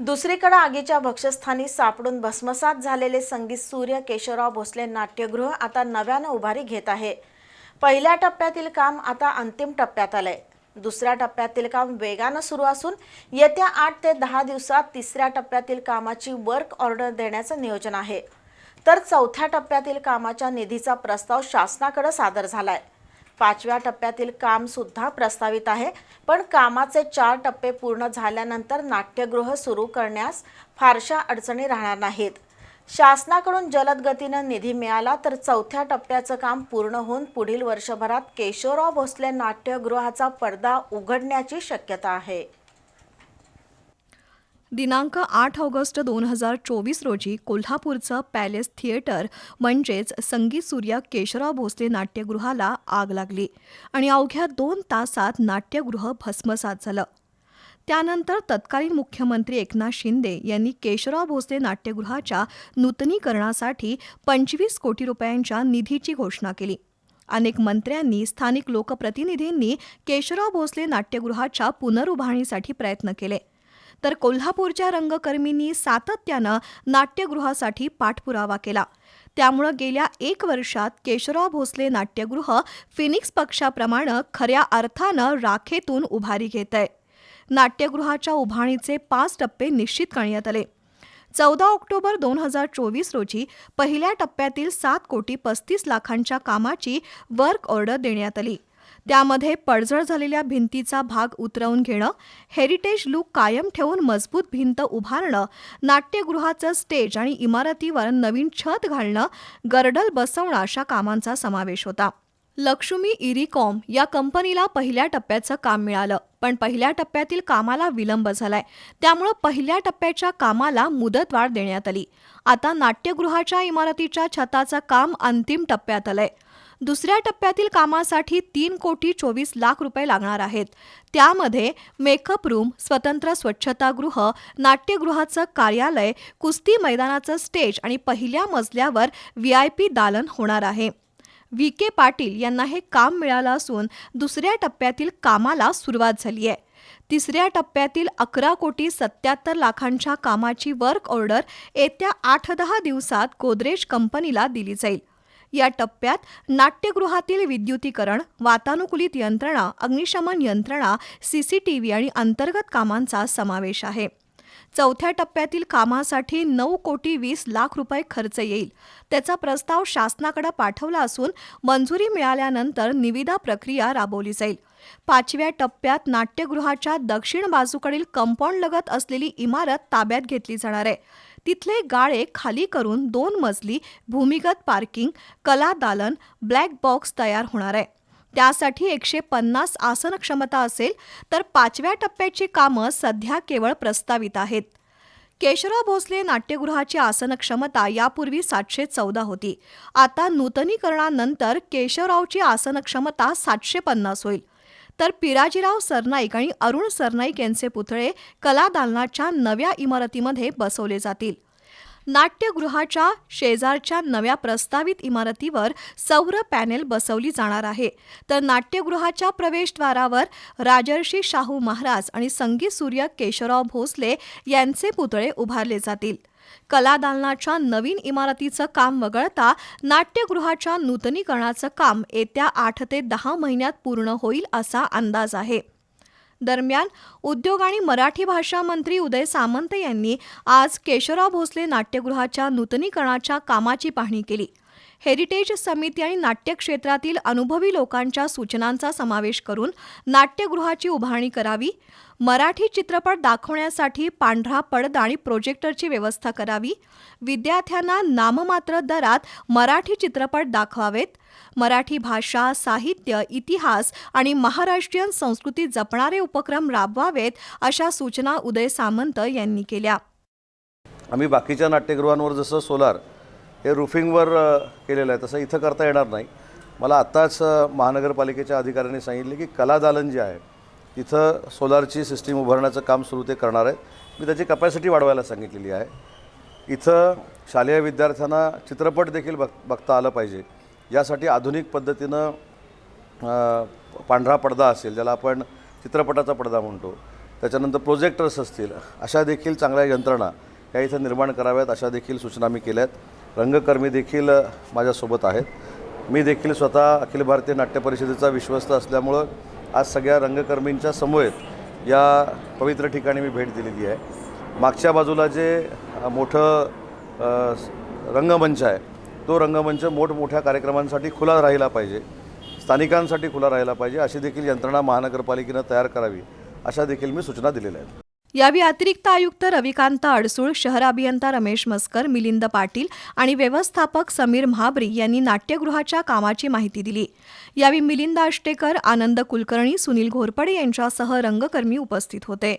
दुसरीकडे आगीच्या भक्षस्थानी सापडून भस्मसात झालेले संगीत सूर्य केशवराव भोसले नाट्यगृह आता नव्यानं उभारी घेत आहे. पहिल्या टप्प्यातील काम आता अंतिम टप्प्यात आलंय. दुसऱ्या टप्प्यातील काम वेगानं सुरू असून येत्या आठ ते दहा दिवसात तिसऱ्या टप्प्यातील कामाची वर्क ऑर्डर देण्याचं नियोजन आहे. तर चौथ्या टप्प्यातील कामाच्या निधीचा प्रस्ताव शासनाकडे सादर झालाय. पाचव्या टप्प्यातील कामसुद्धा प्रस्तावित आहे. पण कामाचे चार टप्पे पूर्ण झाल्यानंतर नाट्यगृह सुरू करण्यास फारशा अडचणी राहणार नाहीत. शासनाकडून जलद गतीनं निधी मिळाला तर चौथ्या टप्प्याचं काम पूर्ण होऊन पुढील वर्षभरात केशवराव भोसले नाट्यगृहाचा पडदा उघडण्याची शक्यता आहे. दिनांक आठ ऑगस्ट दोन हजार चोवीस रोजी कोल्हापूरचं पॅलेस थिएटर म्हणजेच संगीत सूर्य केशवराव भोसले नाट्यगृहाला आग लागली आणि अवघ्या दोन तासात नाट्यगृह भस्मसात झालं. त्यानंतर तत्कालीन मुख्यमंत्री एकनाथ शिंदे यांनी केशवराव भोसले नाट्यगृहाच्या नूतनीकरणासाठी पंचवीस कोटी रुपयांच्या निधीची घोषणा केली. अनेक मंत्र्यांनी स्थानिक लोकप्रतिनिधींनी केशवराव भोसले नाट्यगृहाच्या पुनरुभारणीसाठी प्रयत्न केले. तर कोल्हापूरच्या रंगकर्मींनी सातत्यानं नाट्यगृहासाठी पाठपुरावा केला. त्यामुळं गेल्या एक वर्षात केशवराव भोसले नाट्यगृह फिनिक्स पक्षाप्रमाणे खऱ्या अर्थानं राखेतून उभारी घेत आहे. नाट्यगृहाच्या उभारणीचे पाच टप्पे निश्चित करण्यात आले. चौदा ऑक्टोबर दोन हजार चोवीस रोजी पहिल्या टप्प्यातील सात कोटी पस्तीस लाखांच्या कामाची वर्क ऑर्डर देण्यात आली. त्यामध्ये पडझड झालेल्या भिंतीचा भाग उतरवून घेणं हेरिटेज लूक कायम ठेवून मजबूत भिंत उभारणं नाट्यगृहाचं स्टेज आणि इमारतीवर नवीन छत घालणं गर्डल बसवणं अशा कामांचा समावेश होता. लक्ष्मी इरिकॉम या कंपनीला पहिल्या टप्प्याचं काम मिळालं पण पहिल्या टप्प्यातील कामाला विलंब झालाय. त्यामुळं पहिल्या टप्प्याच्या कामाला मुदतवाढ देण्यात आली. आता नाट्यगृहाच्या इमारतीच्या छताचं काम अंतिम टप्प्यात आलंय. दुसऱ्या टप्प्यातील कामासाठी तीन कोटी चोवीस लाख रुपये लागणार आहेत. त्यामध्ये मेकअप रूम स्वतंत्र स्वच्छतागृह नाट्यगृहाचं कार्यालय कुस्ती मैदानाचं स्टेज आणि पहिल्या मजल्यावर व्ही आय पी दालन होणार आहे. व्ही के पाटील यांना हे काम मिळालं असून दुसऱ्या टप्प्यातील कामाला सुरुवात झाली आहे तिसऱ्या टप्प्यातील अकरा कोटी सत्याहत्तर लाखांच्या कामाची वर्क ऑर्डर येत्या आठ दहा दिवसात गोदरेज कंपनीला दिली जाईल. या टप्प्यात नाट्यगृहातील विद्युतीकरण वातानुकूलित यंत्रणा अग्निशमन यंत्रणा सीसीटीव्ही आणि अंतर्गत कामांचा समावेश आहे. चौथ्या टप्प्यातील कामासाठी नऊ कोटी वीस लाख रुपये खर्च येईल. त्याचा प्रस्ताव शासनाकडे पाठवला असून मंजुरी मिळाल्यानंतर निविदा प्रक्रिया राबवली जाईल. पाचव्या टप्प्यात नाट्यगृहाच्या दक्षिण बाजूकडील कंपाऊंड लगत असलेली इमारत ताब्यात घेतली जाणार आहे. तिथले गाळे खाली करून दोन मजली भूमिगत पार्किंग कला दालन ब्लॅक बॉक्स तयार होणार आहे. त्यासाठी एकशे पन्नास आसन क्षमता असेल तर पाचव्या टप्प्याची कामं सध्या केवळ प्रस्तावित आहेत. केशवराव भोसले नाट्यगृहाची आसन क्षमता यापूर्वी सातशे चौदा होती. आता नूतनीकरणानंतर केशवरावची आसन क्षमता सातशे पन्नास होईल. तर पिराजीराव सरनाईक आणि अरुण सरनाईक यांचे पुतळे कला दालनाच्या नव्या इमारतीमध्ये बसवले जातील. नाट्यगृहाच्या शेजारच्या नव्या प्रस्तावित इमारतीवर सौर पॅनेल बसवली जाणार आहे. तर नाट्यगृहाच्या प्रवेशद्वारावर राजर्षी शाहू महाराज आणि संगीत सूर्य केशवराव भोसले यांचे पुतळे उभारले जातील. कला दालनाच्या नवीन इमारतीचं काम वगळता नाट्यगृहाच्या नूतनीकरणाचं काम येत्या आठ ते दहा महिन्यात पूर्ण होईल असा अंदाज आहे. दरम्यान उद्योग आणि मराठी भाषा मंत्री उदय सामंत यांनी आज केशवराव भोसले नाट्यगृहाच्या नूतनीकरणाच्या कामाची पाहणी केली. हेरिटेज समिती आणि नाट्य क्षेत्रातील अनुभवी लोकांच्या सूचनांचा समावेश करून नाट्यगृहाची उभारणी करावी मराठी चित्रपट दाखवण्यासाठी पांढरा पडदा आणि प्रोजेक्टरची व्यवस्था करावी विद्यार्थ्यांना नाममात्र दरात मराठी चित्रपट दाखवावेत मराठी भाषा साहित्य इतिहास आणि महाराष्ट्रीयन संस्कृती जपणारे उपक्रम राबवावेत अशा सूचना उदय सामंत यांनी केल्या. आम्ही बाकीच्या नाट्यगृहांवर जसं सोलार हे रुफिंगवर केलेलं आहे. तसं इथं करता येणार नाही. मला आत्ताच महानगरपालिकेच्या अधिकाऱ्यांनी सांगितले की कला दालन जे आहे तिथं सोलारची सिस्टीम उभारण्याचं काम सुरू ते करणार आहेत. मी त्याची कपॅसिटी वाढवायला सांगितलेली आहे. इथं शालेय विद्यार्थ्यांना चित्रपट देखील बघ बघता आलं पाहिजे. यासाठी आधुनिक पद्धतीनं पांढरा पडदा असेल ज्याला आपण चित्रपटाचा पडदा म्हणतो त्याच्यानंतर प्रोजेक्टर्स असतील अशा देखील चांगल्या यंत्रणा या इथं निर्माण कराव्यात अशा देखील सूचना मी केल्या आहेत रंगकर्मी देखील माझ्यासोबत आहेत. मी देखील स्वतः अखिल भारतीय नाट्य परिषदेचा विश्वस्त असल्यामुळं आज सगळ्या रंगकर्मींच्या समवेत या पवित्र ठिकाणी मी भेट दिलेली आहे. मागच्या बाजूला जे मोठं रंगमंच आहे तो रंगमंच मोठमोठ्या कार्यक्रमांसाठी खुला राहिला पाहिजे स्थानिकांसाठी खुला राहिला पाहिजे अशी देखील यंत्रणा महानगरपालिकेनं तयार करावी अशा देखील मी सूचना दिलेल्या आहेत. यावेळी अतिरिक्त आयुक्त रविकांत अडसूळ शहर अभियंता रमेश मस्कर मिलिंद पाटील आणि व्यवस्थापक समीर म्हाबरी यांनी नाट्यगृहाच्या कामाची माहिती दिली. यावेळी मिलिंद आष्टेकर आनंद कुलकर्णी सुनील घोरपडे यांच्यासह रंगकर्मी उपस्थित होते.